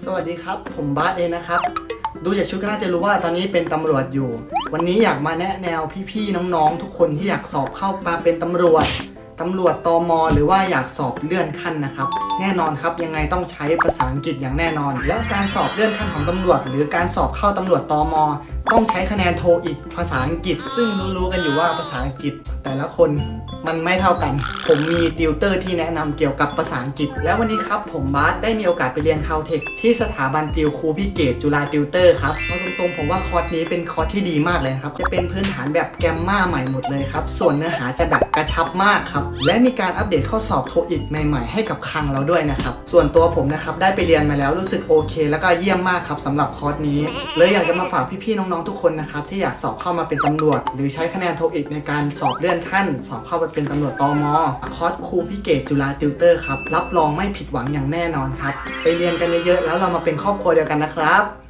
สวัสดีครับ ผมบาสเองนะครับ ดูจากชุดก็น่าจะรู้ว่าตอนนี้เป็นตำรวจอยู่ วันนี้อยากมาแนะแนวพี่ๆน้องๆ ทุกคนที่อยากสอบเข้ามาเป็นตำรวจตำรวจตอมหรือว่าอยากสอบเลื่อนขั้นนะครับ แน่นอนครับยังไงต้องใช้ภาษาอังกฤษอย่างแน่นอน และการสอบเลื่อนขั้นของตำรวจ หรือการสอบเข้าตำรวจตอม ต้องใช้คะแนนโทอีกภาษาอังกฤษ ซึ่งรู้ๆกันอยู่ว่าภาษาอังกฤษ แต่ละคนมันไม่เท่ากัน ผมมีติวเตอร์ที่แนะนำเกี่ยวกับภาษาอังกฤษ แล้ววันนี้ครับผมบาสได้มีโอกาสไปเรียนคาวเทคที่สถาบันติวครูพิเกตจุฬาติวเตอร์ครับเอาตรงๆผมว่าคอร์สนี้เป็นคอร์สที่ดีมากเลยครับ จะเป็นพื้นฐานแบบแกมมาใหม่หมดเลยครับ ส่วนเนื้อหาจะแบบกระชับมากครับ และมีการอัปเดตข้อสอบโทอีกใหม่ ๆ ให้กับคังเราด้วยนะครับ ส่วนตัวผมนะครับได้ไปเรียนมาแล้วรู้สึกโอเค แล้วก็เยี่ยมมากครับสำหรับคอร์สนี้ เลยอยากจะมาฝากพี่ๆน้องๆทุกคนนะครับที่อยากสอบเข้ามาเป็นตำรวจ หรือใช้คะแนนโทอีกในการสอบเลื่อนขั้น สอบเข้าไปเป็นตำรวจตมคอร์สครูพิเกตจุฬาติวเตอร์ครับรับรองไม่ผิดหวังอย่างแน่นอนครับไปเรียนกันเยอะๆแล้วเรามาเป็นครอบครัวเดียวกันนะครับ